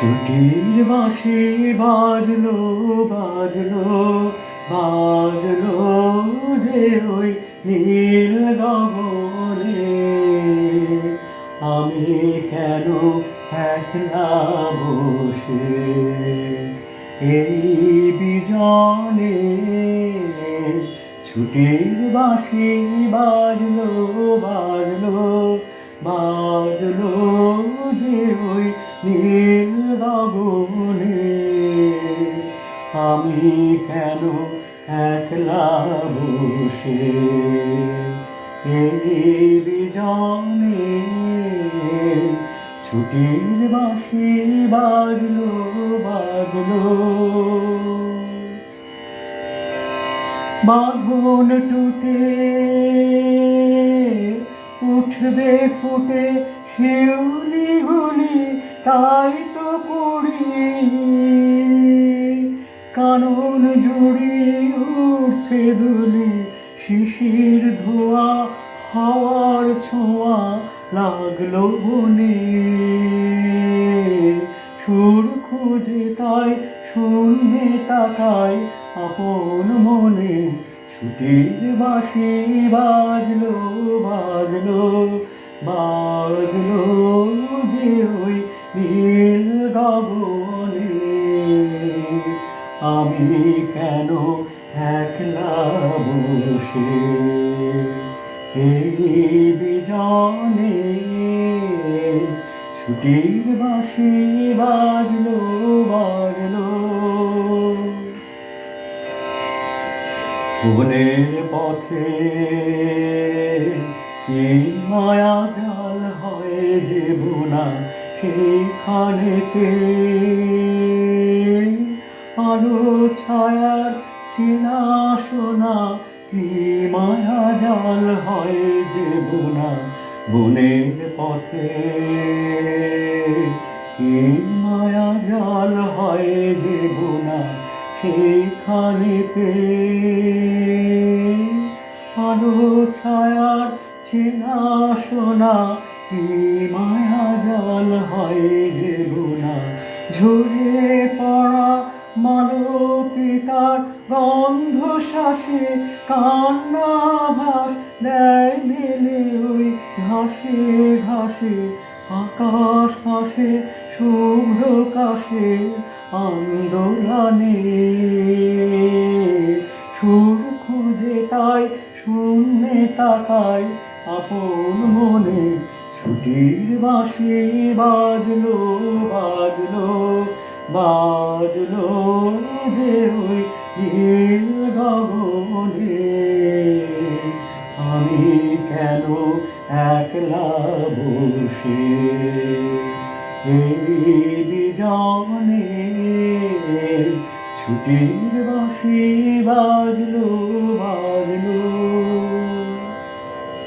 ছুটির বাঁশি বাজলো বাজলো বাজলো যে ওই নীল গগনে। আমি কেন একলা বসে এই বিজনে? ছুটির বাঁশি বাজলো বাজলো বাজলো যে ওই নীল গগনে আমি কেন একলা বসে? এই বিজনে ছুটির বাঁশি বাজলো বাজলো। বাঁধন টুটে, উঠবে ফুটে, শিউলি গুলি, তাই কানন জুড়ি উঠছে দুলি, শিশির ধোয়া, হাওয়ার ছোঁয়া লাগল বনে। সুর খুঁজে তাই, শূন্যে তাকায় আপন মনে ছুটির বাঁশি বাজলো বাজলো বাজলো যে ওই নীল গগনে আমি কেন একলা বসে? এই বিজনে ছুটির বাসি বাজলো বাজলো। বনের পথে কি মায়া জাল হয় যে বোনা সেখানেতে? আলো ছায়ার চেনা শোনা কি মায়া জাল হয় যে বোনা বনের পথে? কি মায়া জাল হয় যে বোনা সেখানেতে আলো ছায়ার চেনা শোনা কি মায়া জাল হয় যে বোনা? ঝরে পড়া মালতিতার গন্ধ শ্বাসে কান্না ভাস দেয় মেলে ওই ঘাসে ঘাসে, আকাশ পাশে শুভ্র কাশে, আন্দোলনে। সুর খুঁজে তাই, শূন্যে তাকায়, আপন মনে ছুটির বাঁশি বাজলো বাজলো। বাজলো যে ওই নীল গগনে। আমি কেন একলা বসে? এই বিজনে ছুটির বাঁশি বাজলো বাজলো।